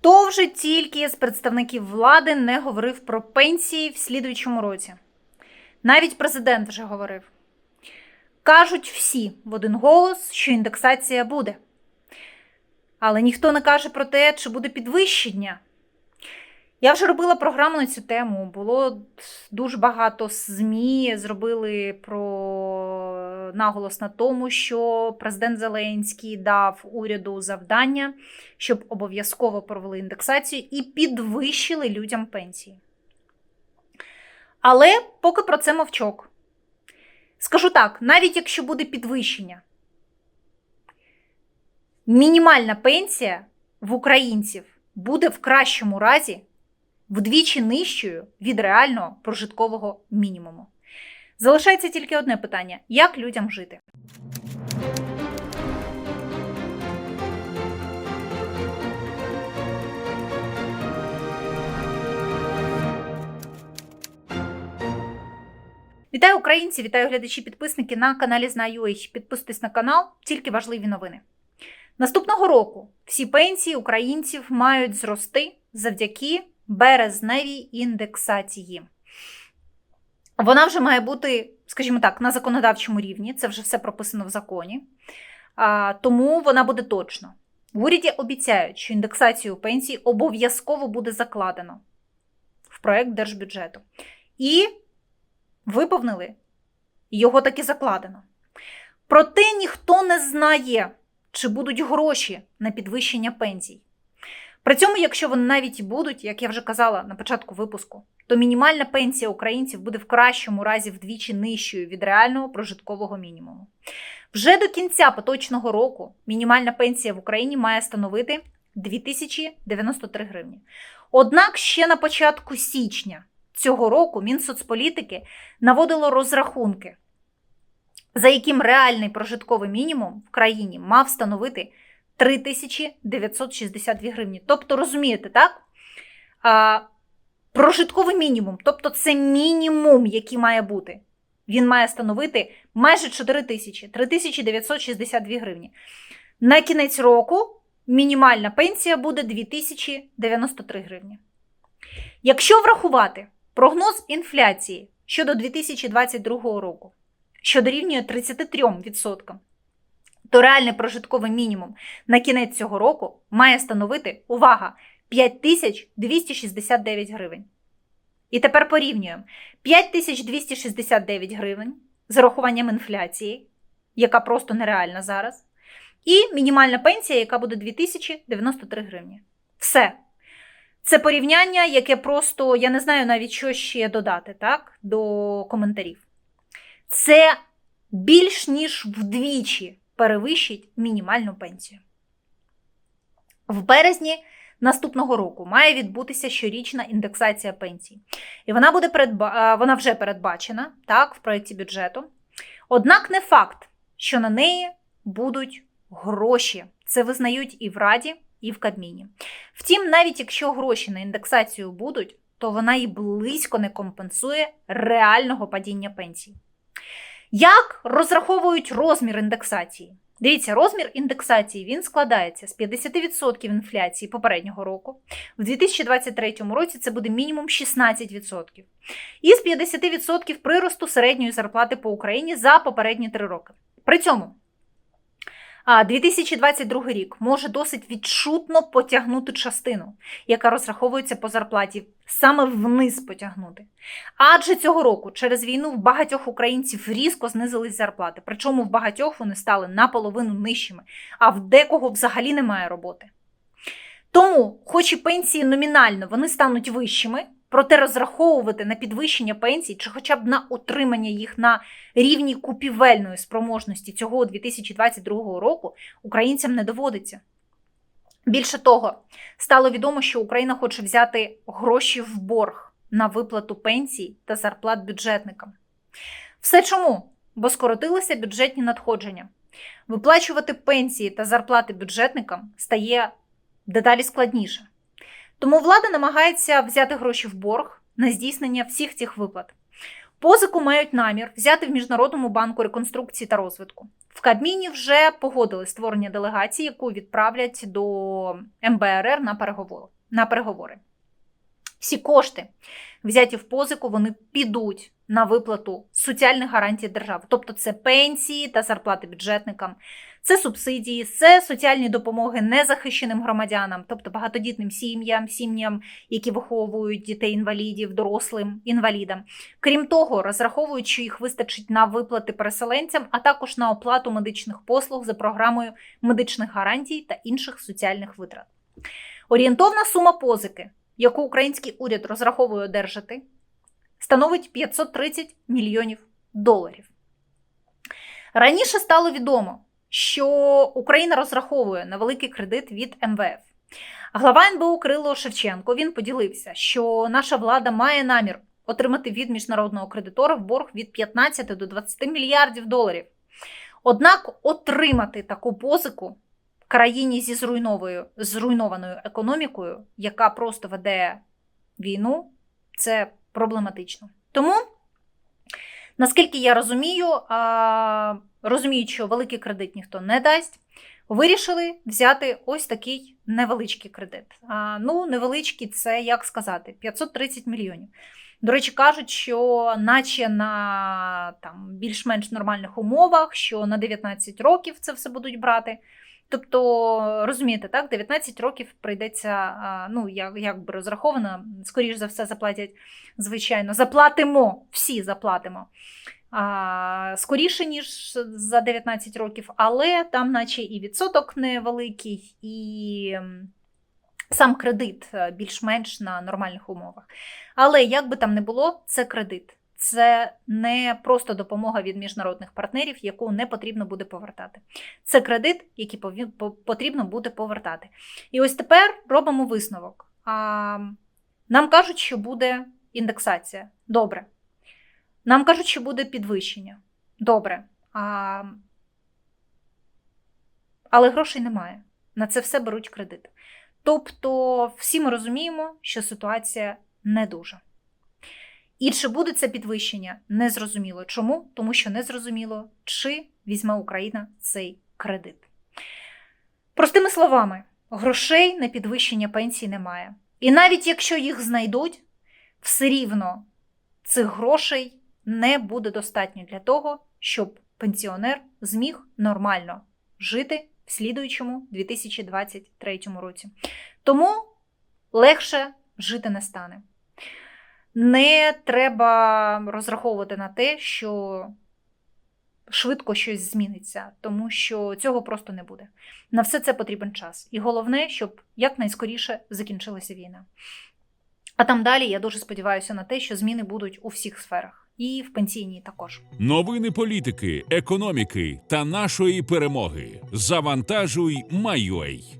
Хто вже тільки з представників влади не говорив про пенсії в слідуючому році? Навіть президент вже говорив. Кажуть всі в один голос, що індексація буде. Але ніхто не каже про те, чи буде підвищення. Я вже робила програму на цю тему. Було дуже багато ЗМІ зробили про наголос на тому, що президент Зеленський дав уряду завдання, щоб обов'язково провели індексацію і підвищили людям пенсії. Але поки про це мовчок. Скажу так: навіть якщо буде підвищення, мінімальна пенсія в українців буде в кращому разі вдвічі нижчою від реального прожиткового мінімуму. Залишається тільки одне питання: як людям жити? Вітаю українці, вітаю глядачі, підписники на каналі Знаю.ua. Підписуйтесь на канал, тільки важливі новини. Наступного року всі пенсії українців мають зрости завдяки березневій індексації. Вона вже має бути, скажімо так, на законодавчому рівні, це вже все прописано в законі, тому вона буде точно. В уряді обіцяють, що індексацію пенсій обов'язково буде закладено в проект держбюджету. І виповнили, його таки закладено. Проте ніхто не знає, чи будуть гроші на підвищення пенсій. При цьому, якщо вони навіть будуть, як я вже казала на початку випуску, то мінімальна пенсія українців буде в кращому разі вдвічі нижчою від реального прожиткового мінімуму. Вже до кінця поточного року мінімальна пенсія в Україні має становити 2093 гривні. Однак ще на початку січня цього року Мінсоцполітики наводило розрахунки, за яким реальний прожитковий мінімум в країні мав становити 3962 гривні. Тобто, розумієте, так? А, Прожитковий мінімум, тобто це мінімум, який має бути. Він має становити майже 4 тисячі, 3962 гривні. На кінець року мінімальна пенсія буде 2093 гривні. Якщо врахувати прогноз інфляції щодо 2022 року, що дорівнює 33%, то реальний прожитковий мінімум на кінець цього року має становити увага 5269 гривень. І тепер порівнюємо 5269 гривень з урахуванням інфляції, яка просто нереальна зараз, і мінімальна пенсія, яка буде 2093 гривні. Все. Це порівняння, яке просто, я не знаю навіть, що ще додати так, до коментарів. Це більш ніж вдвічі перевищить мінімальну пенсію. В березні наступного року має відбутися щорічна індексація пенсій. І вона буде передба... вона вже передбачена так, в проєкті бюджету. Однак не факт, що на неї будуть гроші. Це визнають і в Раді, і в Кабміні. Втім, навіть якщо гроші на індексацію будуть, то вона і близько не компенсує реального падіння пенсій. Як розраховують розмір індексації? Дивіться, розмір індексації він складається з 50% інфляції попереднього року. В 2023 році це буде мінімум 16%. І з 50% приросту середньої зарплати по Україні за попередні три роки. При цьому 2022 рік може досить відчутно потягнути частину, яка розраховується по зарплаті, саме вниз потягнути. Адже цього року через війну в багатьох українців різко знизились зарплати, причому в багатьох вони стали наполовину нижчими, а в декого взагалі немає роботи. Тому, хоч і пенсії номінально вони стануть вищими, проте розраховувати на підвищення пенсій чи хоча б на отримання їх на рівні купівельної спроможності цього 2022 року українцям не доводиться. Більше того, стало відомо, що Україна хоче взяти гроші в борг на виплату пенсій та зарплат бюджетникам. Все чому? Бо скоротилися бюджетні надходження. Виплачувати пенсії та зарплати бюджетникам стає дедалі складніше. Тому влада намагається взяти гроші в борг на здійснення всіх цих виплат. Позику мають намір взяти в Міжнародному банку реконструкції та розвитку. В Кабміні вже погодили створення делегації, яку відправлять до МБРР на переговори. На переговори. Всі кошти, взяті в позику, вони підуть на виплату соціальних гарантій держави. Тобто це пенсії та зарплати бюджетникам, це субсидії, це соціальні допомоги незахищеним громадянам, тобто багатодітним сім'ям, сім'ям, які виховують дітей-інвалідів, дорослим інвалідам. Крім того, розраховують, що їх вистачить на виплати переселенцям, а також на оплату медичних послуг за програмою медичних гарантій та інших соціальних витрат. Орієнтовна сума позики, яку український уряд розраховує одержати, становить 530 мільйонів доларів. Раніше стало відомо, що Україна розраховує на великий кредит від МВФ. Глава НБУ Кирило Шевченко він поділився, що наша влада має намір отримати від міжнародного кредитора в борг від 15 до 20 мільярдів доларів. Однак отримати таку позику країні зі зруйнованою, зруйнованою економікою, яка просто веде війну, це проблематично. Тому, наскільки я розумію, розуміють, що великий кредит ніхто не дасть, вирішили взяти ось такий невеличкий кредит. А, ну, невеличкий це як сказати, 530 мільйонів. До речі, кажуть, що наче на там, більш-менш нормальних умовах, що на 19 років це все будуть брати. Тобто, розумієте, так, 19 років прийдеться, ну, як, би розраховано, скоріш за все, заплатять, звичайно, заплатимо, всі заплатимо. А, скоріше, ніж за 19 років, але там, наче і відсоток невеликий, і сам кредит е, більш-менш на нормальних умовах. Але як би там не було, це кредит. Це не просто допомога від міжнародних партнерів, яку не потрібно буде повертати. Це кредит, який потрібно буде повертати. І ось тепер робимо висновок. Нам кажуть, що буде індексація. Добре. Нам кажуть, що буде підвищення. Добре. А, але грошей немає. На це все беруть кредит. Тобто, всі ми розуміємо, що ситуація не дуже. І чи буде це підвищення? Незрозуміло. Чому? Тому що незрозуміло, чи візьме Україна цей кредит. Простими словами, грошей на підвищення пенсій немає. І навіть якщо їх знайдуть, все рівно цих грошей не буде достатньо для того, щоб пенсіонер зміг нормально жити в слідуючому 2023 році. Тому легше жити не стане. Не треба розраховувати на те, що швидко щось зміниться, тому що цього просто не буде. На все це потрібен час. І головне, щоб якнайскоріше закінчилася війна. А там далі я дуже сподіваюся на те, що зміни будуть у всіх сферах, і в пенсійній також. Новини політики, економіки та нашої перемоги. Завантажуй, майой.